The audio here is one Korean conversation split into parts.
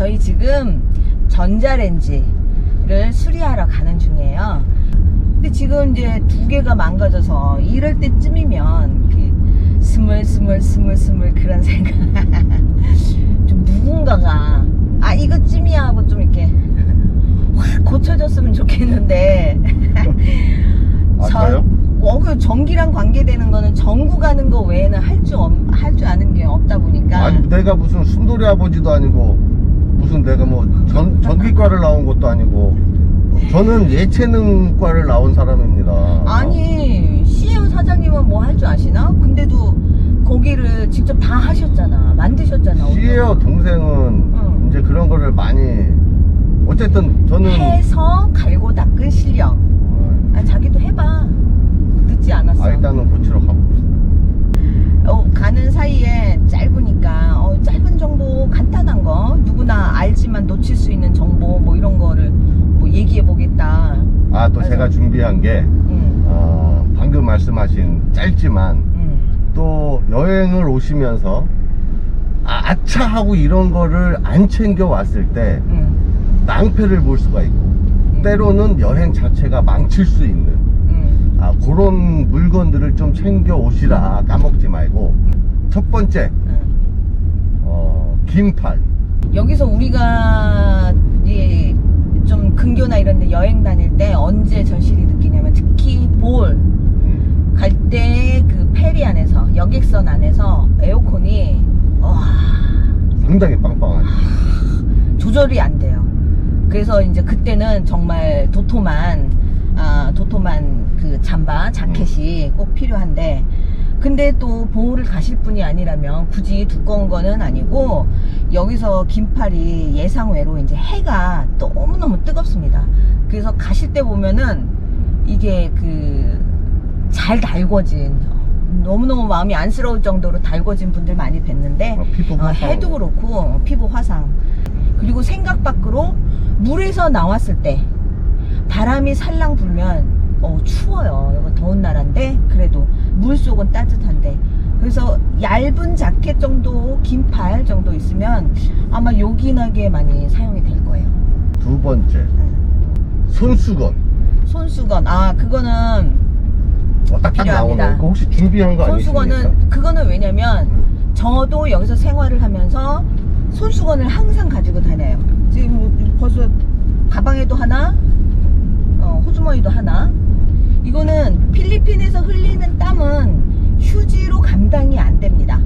저희 지금 전자레인지를 수리하러 가는 중이에요. 근데 지금 이제 두 개가 망가져서 이럴 때쯤이면 그 스물스물스물스물 그런 생각. 좀 누군가가 아 이거쯤이야 하고 좀 이렇게 확 고쳐줬으면 좋겠는데. 아, 저- 저요? 어, 그 전기랑 관계되는 거는 전구 가는 거 외에는 할 줄 할 줄 아는 게 없다 보니까. 아니 내가 무슨 순돌이 아버지도 아니고 무슨 내가 뭐 전, 전기과를 나온 것도 아니고 저는 예체능과를 나온 사람입니다 아니 CEO 사장님은 뭐 할 줄 아시나? 근데도 거기를 직접 다 하셨잖아. 만드셨잖아. 시에어 동생은 응. 이제 그런 거를 많이 어쨌든 저는 해서 갈고 닦은 실력. 아, 자기도 해봐. 늦지 않았어. 아 일단은 고치러 가봅시다 어, 가는 사이에 짧으니까 어, 짧은 정보 간단한 거 누구나 알지만 놓칠 수 있는 정보 뭐 이런 거를 뭐 얘기해 보겠다. 아 또 맞아. 제가 준비한 게 응, 어, 방금 말씀하신 짧지만 응, 또 여행을 오시면서 아, 아차 하고 이런 거를 안 챙겨 왔을 때 응, 낭패를 볼 수가 있고 때로는 여행 자체가 망칠 수 있는 응, 아, 그런 물건들을 좀 챙겨 오시라 까먹지 말고 첫 번째 응. 어, 긴팔. 여기서 우리가 이좀 근교나 이런 데 여행 다닐 때 언제 절실히 느끼냐면 특히 볼. 음, 갈 때 그 페리 안에서 여객선 안에서 에어컨이 와 상당히 빵빵하죠 조절이 안 돼요. 그래서 이제 그때는 정말 도톰한 아, 도톰한 그 잠바 자켓이 꼭 필요한데 근데 또 보호를 가실 분이 아니라면 굳이 두꺼운 거는 아니고 여기서 긴팔이 예상외로 이제 해가 너무너무 뜨겁습니다. 그래서 가실 때 보면은 이게 그 잘 달궈진 너무너무 마음이 안쓰러울 정도로 달궈진 분들 많이 뵀는데 어, 피부 어, 화상. 해도 그렇고 어, 피부 화상. 그리고 생각 밖으로 물에서 나왔을 때 바람이 살랑 불면 어, 추워요. 여기 더운 나라인데 그래도 물속은 따뜻한데. 그래서 얇은 자켓 정도 긴 팔 정도 있으면 아마 요긴하게 많이 사용이 될 거예요. 두 번째. 손수건. 손수건. 아 그거는 어, 딱딱 필요합니다. 나오네 그거 혹시 준비한 거 아니십니까? 손수건은 그거는 왜냐면 저도 여기서 생활을 하면서 손수건을 항상 가지고 다녀요. 지금 뭐 벌써 가방에도 하나, 어, 호주머니도 하나. 이거는 필리핀에서 흘리는 땀은 휴지로 감당이 안 됩니다.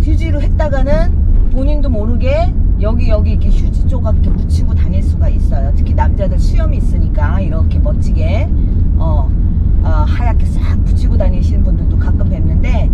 휴지로 했다가는 본인도 모르게 여기 여기 이렇게 휴지 조각 이렇게 묻히고 다닐 수가 있어요. 특히 남자들 수염이 있으니까 이렇게 멋지게 어, 어, 하얗게 싹 붙이고 다니시는 분들도 가끔 뵙는데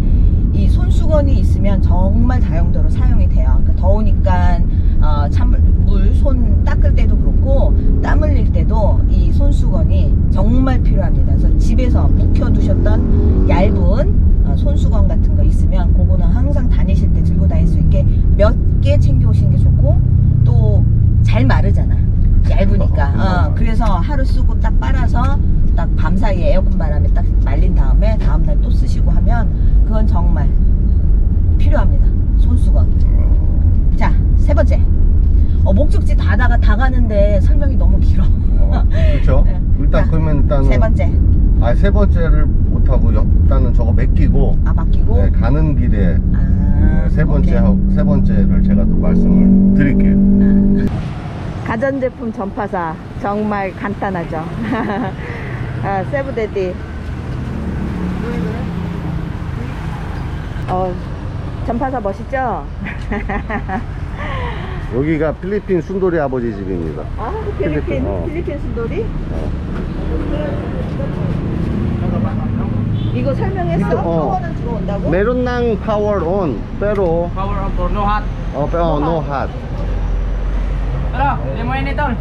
이 손수건이 있으면 정말 다용도로 사용이 돼요. 그러니까 더우니까 어, 찬물 손 닦을 때도 그렇고 땀 흘릴 때도 이 손수건이 정말 필요합니다. 그래서 집에서 묵혀두셨던 얇은 어, 손수건 같은 거 있으면 그거는 항상 다니실 때 들고 다닐 수 있게 몇 개 챙겨 오시는 게 좋고 또 잘 마르잖아. 얇으니까. 어, 그래서 하루 쓰고 딱 빨아서 딱 밤사이에 에어컨 바람에 딱 말린 다음에 다음날 또 쓰시고 하면 그건 정말 필요합니다. 손수건. 자, 세 번째. 어, 목적지 다, 다, 다 가는데 설명이 너무 길어. 어, 그렇죠 네. 일단 자, 그러면 일단은 세 번째. 아, 세 번째를 못하고 여- 일단은 저거 맡기고 아, 맡기고. 네, 가는 길에 아, 네, 세 번째 오케이. 하고 세 번째를 제가 또 말씀을 드릴게요. 가전제품 전파사 정말 간단하죠. 아, 세브데디. 어, 전파사 멋있죠? 여기가 필리핀 순돌이 아버지 집입니다. 아, 필리핀, 필리핀, 어. 필리핀 순돌이? 이거 설명했어? 이거, 어. 파워는 들어온다고? Ng power on, pero Power on for no hot. oh, pero no hot. Tara, di mo init tol.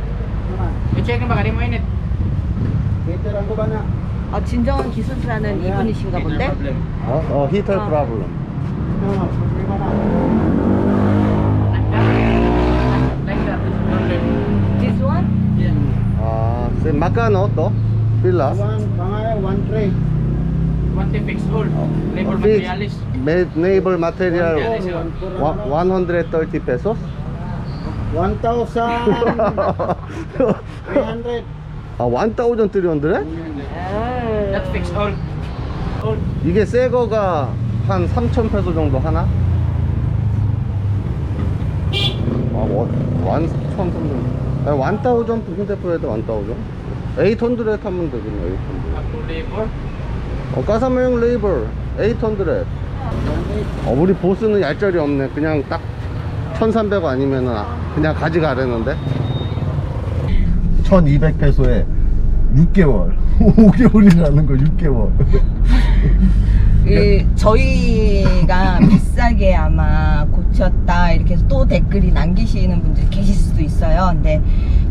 I-check na baka di mo init. 아, 진정한 기술사는 이분이신가 본데? 어, 어, heater 어. This one? 아, 세 one tray. One thing fix all. Labor Oh, fix. materialis. Ma- Neighbor material Materialis, oh. wa- 130 pesos? 1,300. 아, 1,300? That's fixed all. All. 이게 새 거가 한 3,000 페소 정도 하나? 아, 원, 1,300. 아니, 1,000 부근대포에도 1,000? 800 하면 되겠네, 800. Up to labor. 어, 까사메용 레이버 800. 어, 우리 보스는 얄짤이 없네. 그냥 딱 1300 아니면은 그냥 가져가려는데. 1200페소에 6개월. 5개월이라는 거 6개월. 그 저희가 비싸게 아마 고쳤다 이렇게 해서 또 댓글이 남기시는 분들이 계실 수도 있어요. 근데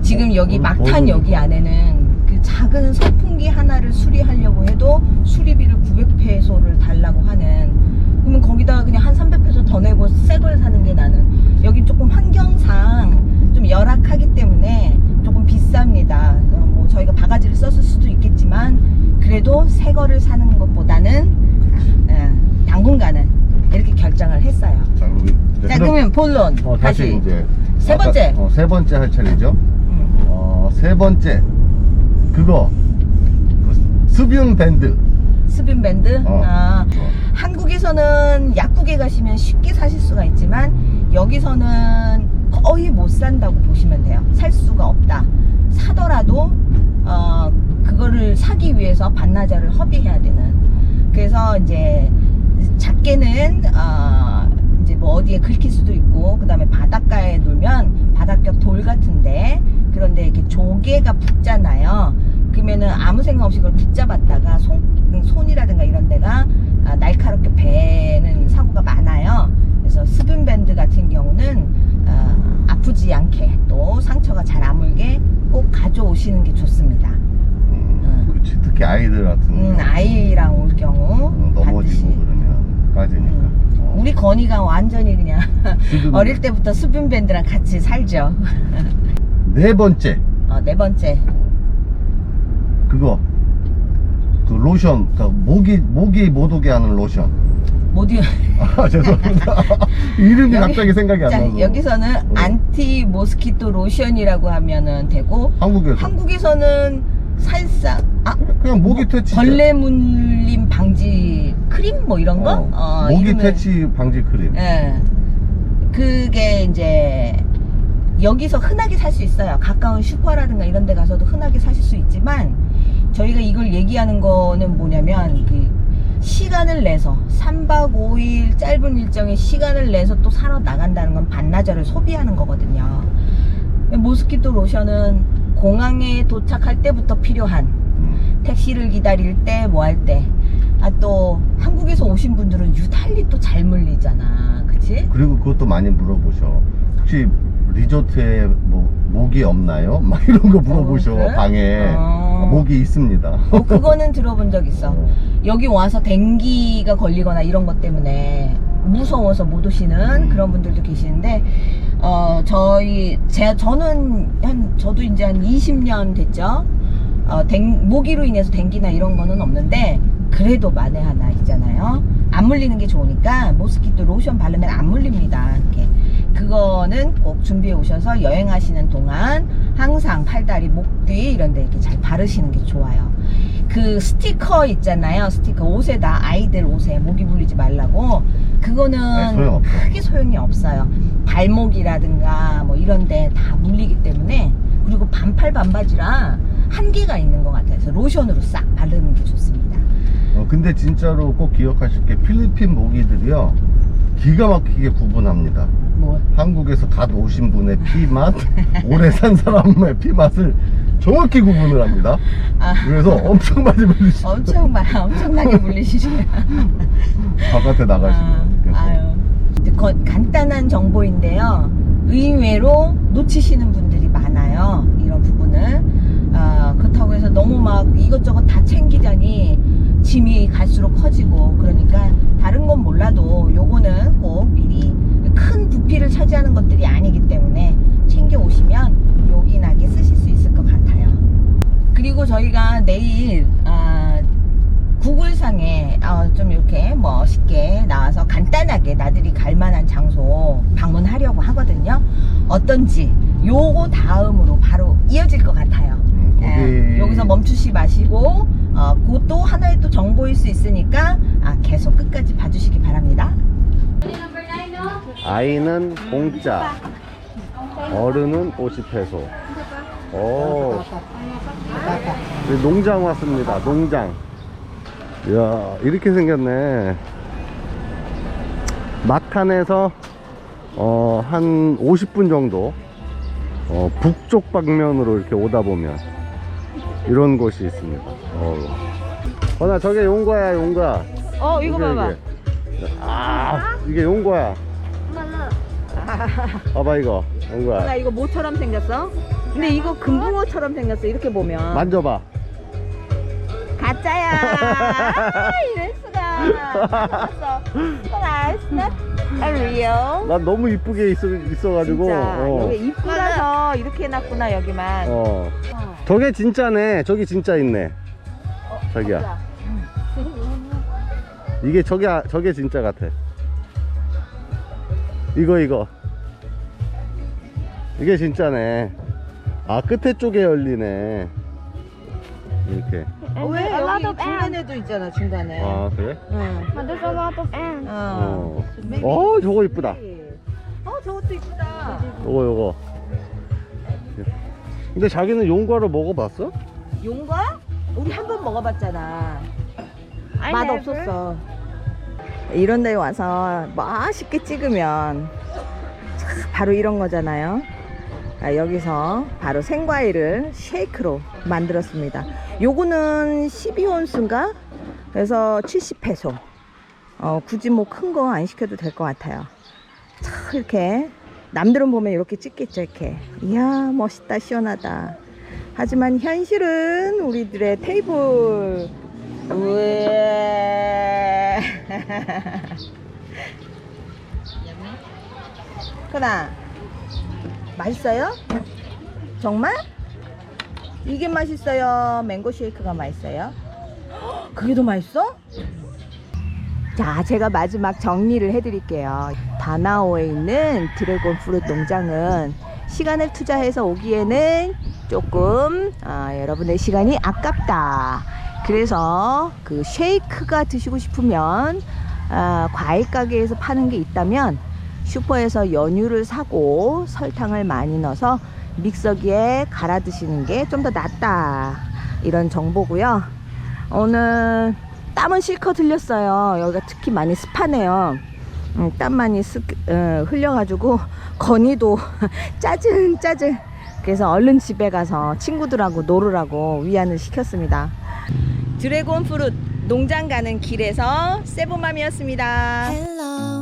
지금 여기 어, 막탄 어, 여기 안에는 그 작은 선풍기 하나를 수리하려고 해도 수리비를 900페소를 달라고 하는 그러면 거기다가 그냥 한 300페소 더 내고 새 걸 사는 게 나는 여기 조금 환경상 좀 열악하기 때문에 조금 비쌉니다. 어, 뭐 저희가 바가지를 썼을 수도 새 거를 사는 것보다는 예, 당분간은 이렇게 결정을 했어요. 자, 우리 이제 자 그럼- 그러면 본론 어, 다시, 다시 이제 세 아까- 번째. 어, 세 번째 할 차례죠. 음, 어, 세 번째 그거 그 스뷴 밴드. 스빈 밴드. 어. 아, 어. 한국에서는 약국에 가시면 쉽게 사실 수가 있지만 여기서는 거의 못 산다고 보시면 돼요. 살 수가 없다. 사더라도 어, 그거를 사기 위해서 반나절을 허비해야 되는. 그래서 이제 작게는 어, 이제 뭐 어디에 긁힐 수도 있고 그 다음에 바닷가에 놀면 바닷가 돌 같은데 그런데 이렇게 조개가 붙잖아요. 그러면은 아무 생각 없이 그걸 붙잡았다가 손, 손이라든가 이런 데가 아, 날카롭게 베는 사고가 많아요. 그래서 스뷴 밴드 같은 경우는 어, 아프지 않게 또 상처가 잘 아물게 꼭 가져오시는 게 좋습니다. 특히 아이들 같은 음, 경우. 아이랑 올 경우 어. 넘어지고 그러면 빠지니까. 음. 어. 우리 건이가 완전히 그냥 스뷴 어릴 때부터 스뷴 밴드랑 같이 살죠. 네 번째 어, 네 번째 그거 그 로션 그 모기 모기 못 오게 하는 로션 모두 아 죄송합니다 이름이 여기- 갑자기 생각이 안 자, 나서 여기서는 어. 안티 모스키토 로션이라고 하면은 되고 한국에서 한국에서는 살짝 아 그냥 모기 퇴치 벌레 물림 방지 크림 뭐 이런 거? 어, 모기 이름을- 퇴치 방지 크림 예. 그게 이제 여기서 흔하게 살 수 있어요. 가까운 슈퍼라든가 이런 데 가서도 흔하게 사실 수 있지만 저희가 이걸 얘기하는 거는 뭐냐면 그 시간을 내서 3박 5일 짧은 일정의 시간을 내서 또 사러 나간다는 건 반나절을 소비하는 거거든요. 모스키토 로션은 공항에 도착할 때부터 필요한 음. 택시를 기다릴 때 뭐 할 때. 아 또 한국에서 오신 분들은 유달리 또 잘 물리잖아. 그치? 그리고 그것도 많이 물어보셔 혹시 리조트에 뭐 모기 없나요? 막 이런 거 물어보셔 어, 그래? 방에 어. 모기 있습니다 어, 그거는 들어본 적 있어. 어. 여기 와서 댕기가 걸리거나 이런 것 때문에 무서워서 못 오시는 음. 그런 분들도 계시는데, 어, 저희, 제, 저는 한, 저도 이제 한 20년 됐죠. 어, 댕, 모기로 인해서 댕기나 이런 거는 없는데, 그래도 만에 하나 있잖아요. 안 물리는 게 좋으니까, 모스키토 로션 바르면 안 물립니다. 이렇게. 그거는 꼭 준비해 오셔서 여행하시는 동안 항상 팔다리, 목 뒤 이런 데 이렇게 잘 바르시는 게 좋아요. 그 스티커 있잖아요. 스티커 옷에다 아이들 옷에 모기 물리지 말라고. 그거는 네, 소용없어. 크게 소용이 없어요. 발목이라든가 뭐 이런 데 다 물리기 때문에 그리고 반팔 반바지라 한계가 있는 것 같아요. 그래서 로션으로 싹 바르는 게 좋습니다. 어, 근데 진짜로 꼭 기억하실 게 필리핀 모기들이요 기가 막히게 구분합니다 뭐 한국에서 갓 오신 분의 피맛, 오래 산 사람의 피맛을 정확히 구분을 합니다. 아, 그래서 엄청 많이 물리시죠. 엄청 말 엄청나게 물리시네요. 바깥에 나가시면. 그래서. 아유, 거- 간단한 정보인데요. 의외로 놓치시는 분들이 많아요. 이런 부분을. 아, 그렇다고 해서 너무 막 이것저것 다 챙기자니 짐이 갈수록 커지고 그러니까 다른 건 몰라도 요거는 꼭 미리 큰 부피를 차지하는 것들이 아니기 때문에 챙겨 오시면 요긴하게 쓰실 수 있을 것 같아요. 그리고 저희가 내일 아, 구글상에 어, 좀 이렇게 멋있게 나와서 간단하게 나들이 갈 만한 장소 방문하려고 하거든요. 어떤지 요거 다음으로 바로 이어질 것 같아요. 음, 예, 여기서 멈추시 마시고 어, 그것도 하나의 또 정보일 수 있으니까 아, 계속 끝까지 봐주시기 바랍니다. 아이는 공짜, 어른은 50페소. 오, 우리 농장 왔습니다. 농장. 이야, 이렇게 생겼네. 막탄에서 어, 한 50분 정도 어, 북쪽 방면으로 이렇게 오다 보면 이런 곳이 있습니다. 어, 나 저게 용과야, 용과. 어 이거 이게, 봐봐. 이게. 아, 이게 용과야. 봐봐 이거 용과야. 나 이거 모처럼 생겼어. 근데 이거 금붕어처럼 생겼어. 이렇게 보면 만져봐. 가짜야. 아, 이럴 수가. not a real. 난 너무 이쁘게 있어, 있어가지고. 진짜 어. 여기 입구라서 이렇게 해놨구나 여기만. 어. 어. 저게 진짜네. 저기 진짜 있네. 자기야. 진짜. 이게 저게, 아- 저게 진짜 같아. 이거, 이거. 이게 진짜네. 아, 끝에 쪽에 열리네. 이렇게. 어, 왜 a lot 여기 of ants. 중간에도 있잖아 중간에. 아, 그래? 응. But there's a lot of ants. 어. 어. 어, 저거 이쁘다. 어 저것도 이쁘다. 요거, 요거. 근데 자기는 용과를 먹어봤어? 용과? 우리 한 번 먹어봤잖아. I 맛 never. 없었어. 이런 데 와서 맛있게 찍으면 참 바로 이런 거잖아요. 아, 여기서 바로 생과일을 쉐이크로 만들었습니다. 요거는 12온스인가? 그래서 70페소. 어, 굳이 뭐 큰 거 안 시켜도 될 것 같아요. 참 이렇게 남들은 보면 이렇게 찍겠죠 이렇게. 이야 멋있다 시원하다. 하지만 현실은 우리들의 테이블. 우에. 그나 맛있어요? 정말? 이게 맛있어요. 맹고 쉐이크가 맛있어요. 헉, 그게 더 맛있어? 자, 제가 마지막 정리를 해드릴게요. 다나오에 있는 드래곤 프루트 농장은 시간을 투자해서 오기에는 조금 아, 여러분의 시간이 아깝다. 그래서 그 쉐이크가 드시고 싶으면 아, 과일 가게에서 파는 게 있다면 슈퍼에서 연유를 사고 설탕을 많이 넣어서 믹서기에 갈아 드시는 게 좀 더 낫다. 이런 정보고요. 오늘 땀은 실컷 흘렸어요. 여기가 특히 많이 습하네요. 음, 땀 많이 습, 어, 흘려가지고 건이도 짜증 짜증. 그래서 얼른 집에 가서 친구들하고 놀으라고 위안을 시켰습니다. 드래곤 프루트 농장 가는 길에서 세부맘이었습니다. Hello,